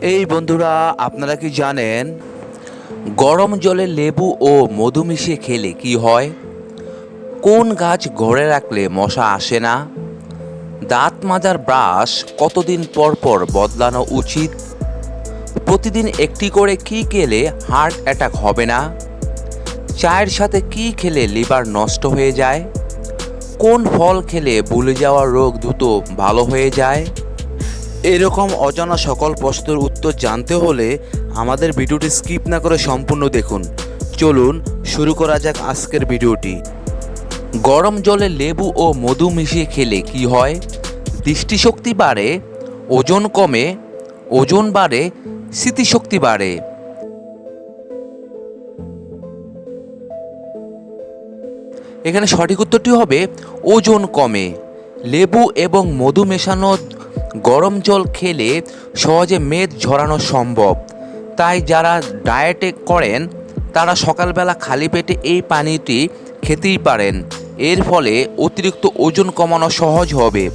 এই বন্ধুরা, আপনারা কি জানেন গরম জলে লেবু ও মধু মিশিয়ে খেলে কি হয়? কোন গাছ ঘরে রাখলে মশা আসে না? দাঁত মাজার ব্রাশ কতদিন পর পর বদলানো উচিত? প্রতিদিন একটি করে কি খেলে হার্ট অ্যাটাক হবে না? চায়ের সাথে কি খেলে লিভার নষ্ট হয়ে যায়? কোন ফল খেলে ভুলে যাওয়া রোগ দ্রুত ভালো হয়ে যায়? এরকম অজানা সকল প্রশ্নের উত্তর জানতে হলে আমাদের ভিডিওটি স্কিপ না করে সম্পূর্ণ দেখুন। চলুন শুরু করা যাক আজকের ভিডিওটি। গরম জলে লেবু ও মধু মিশিয়ে খেলে কি হয়? দৃষ্টিশক্তি বাড়ে, ওজন কমে, ওজন বাড়ে, স্মৃতিশক্তি বাড়ে। এখানে সঠিক উত্তরটি হবে, ওজন কমে। লেবু এবং মধু মেশানো গরম জল খেলে সহজে মেদ ঝরানো সম্ভব। তাই যারা ডায়েটে করেন, তারা সকালবেলা খালি পেটে এই পানিটি খেতেই পারেন। এর ফলে অতিরিক্ত ওজন কমানো সহজ হবে।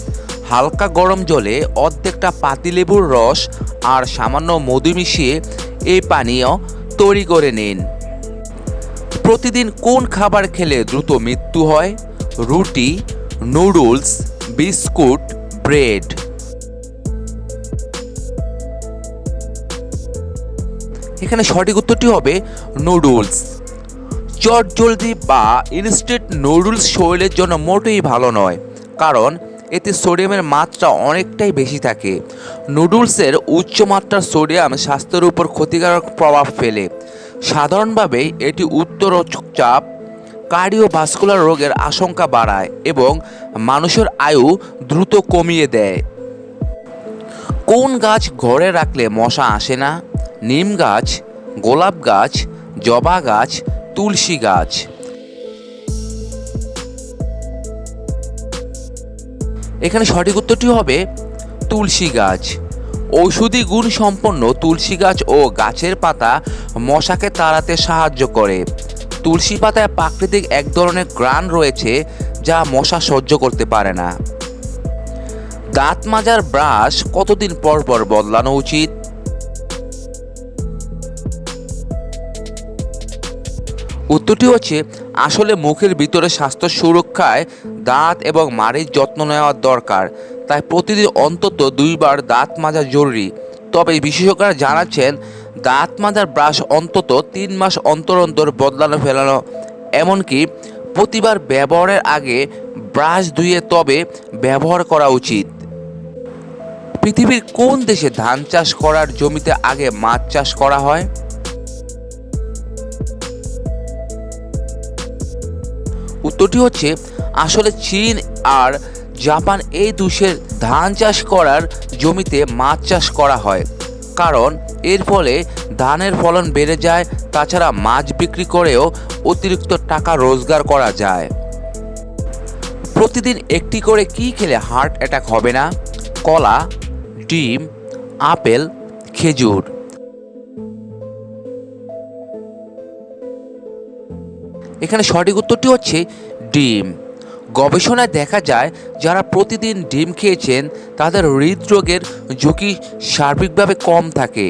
হালকা গরম জলে অর্ধেকটা পাতিলেবুর রস আর সামান্য মধু মিশিয়ে এই পানীয় তৈরি করে নিন। প্রতিদিন কোন খাবার খেলে দ্রুত মৃত্যু হয়? রুটি, নুডলস, বিস্কুট, ব্রেড। এখানে সঠিক উত্তরটি হবে নুডলস চট জলদি বা ইনস্ট্যান্ট নুডলস শরীরের জন্য মোটেই ভালো নয়, কারণ এতে সোডিয়ামের মাত্রা অনেকটাই বেশি থাকে। নুডলসের উচ্চ মাত্রার সোডিয়াম স্বাস্থ্যের উপর ক্ষতিকারক প্রভাব ফেলে। সাধারণভাবে এটি উচ্চ রক্তচাপ কার্ডিওভাস্কুলার রোগের আশঙ্কা বাড়ায় এবং মানুষের আয়ু দ্রুত কমিয়ে দেয়। কোন গাছ ঘরে রাখলে মশা আসে না? নিম গাছ, গোলাপ গাছ, জবা গাছ, তুলসী গাছ। এখানে সঠিক উত্তরটি হবে তুলসী গাছ। ঔষধি গুণ সম্পন্ন তুলসী গাছ ও গাছের পাতা মশাকে তাড়াতে সাহায্য করে। তুলসী পাতায় প্রাকৃতিক এক ধরনের গ্রান রয়েছে যা মশা সহ্য করতে পারে না। দাঁত মাজার ব্রাশ কতদিন পর পর বদলানো উচিত? উত্তরটি হচ্ছে, আসলে মুখের ভিতরে স্বাস্থ্য সুরক্ষায় দাঁত এবং মাড়ির যত্ন নেওয়ার দরকার, তাই প্রতিদিন অন্তত দুইবার দাঁত মাজা জরুরি। তবে বিশেষজ্ঞরা জানাচ্ছেন, দাঁত মাজার ব্রাশ অন্তত তিন মাস অন্তর অন্তর বদলানো ফেলানো, এমনকি প্রতিবার ব্যবহারের আগে ব্রাশ ধুয়ে তবে ব্যবহার করা উচিত। পৃথিবীর কোন দেশে ধান চাষ করার জমিতে আগে মাছ চাষ করা হয়? উত্তরটি হচ্ছে, আসলে চীন আর জাপান এই দেশের ধান চাষ করার জমিতে মাছ চাষ করা হয়। কারণ এর ফলে ধানের ফলন বেড়ে যায়, তাছাড়া মাছ বিক্রি করেও অতিরিক্ত টাকা রোজগার করা যায়। প্রতিদিন একটি করে কি খেলে হার্ট অ্যাটাক হবে না? কলা, ডিম, আপেল, খেজুর। এখানে সঠিক উত্তরটি হচ্ছে ডিম। গবেষণায় দেখা যায়, যারা প্রতিদিন ডিম খেয়েছেন, তাদের হৃদরোগের ঝুঁকি সার্বিকভাবে কম থাকে।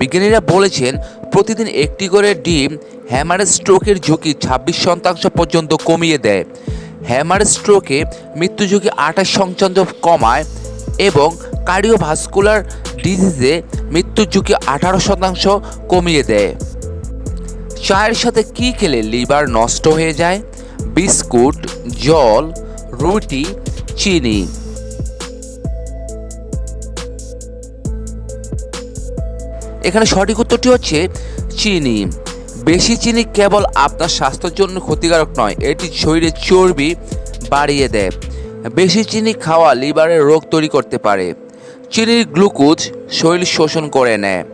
বিজ্ঞানীরা বলেছেন, প্রতিদিন একটি করে ডিম হ্যামার স্ট্রোকের ঝুঁকি ছাব্বিশ শতাংশ পর্যন্ত কমিয়ে দেয়। হ্যামার স্ট্রোকে মৃত্যু ঝুঁকি আঠাশ শতাংশ কমায় এবং কার্ডিওভাস্কুলার ডিজিজে মৃত্যুর ঝুঁকি আঠারো শতাংশ কমিয়ে দেয়। চায়ের সাথে কি খেলে লিভার নষ্ট হয়ে যায়? বিস্কুট, জল, রুটি, চিনি। এখানে সঠিক উত্তরটি হচ্ছে চিনি। বেশি চিনি কেবল আপনার স্বাস্থ্যের জন্য ক্ষতিকারক নয়, এটি শরীরে চর্বি বাড়িয়ে দেয়। বেশি চিনি খাওয়া লিভারের রোগ তৈরি করতে পারে। চিনির গ্লুকোজ শরীর শোষণ করে নেয়।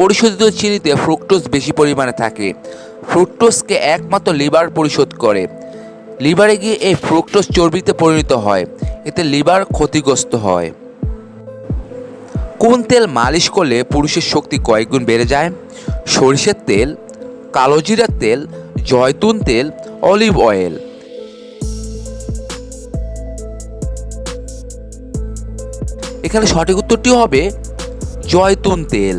পরিশোধিত চিনিতে ফ্রুক্টোজ বেশি পরিমাণে থাকে। ফ্রুক্টোজকে একমাত্র লিভার পরিশোধ করে। লিভারে গিয়ে এই ফ্রুক্টোজ চর্বিতে পরিণত হয়। এতে লিভার ক্ষতিগ্রস্ত হয়। কোন তেল মালিশ করলে পুরুষের শক্তি কয়েকগুণ বেড়ে যায়? সরিষার তেল, কালোজিরার তেল, জয়তুন তেল অলিভ অয়েল এখানে সঠিক উত্তরটি হবে জয়তুন তেল।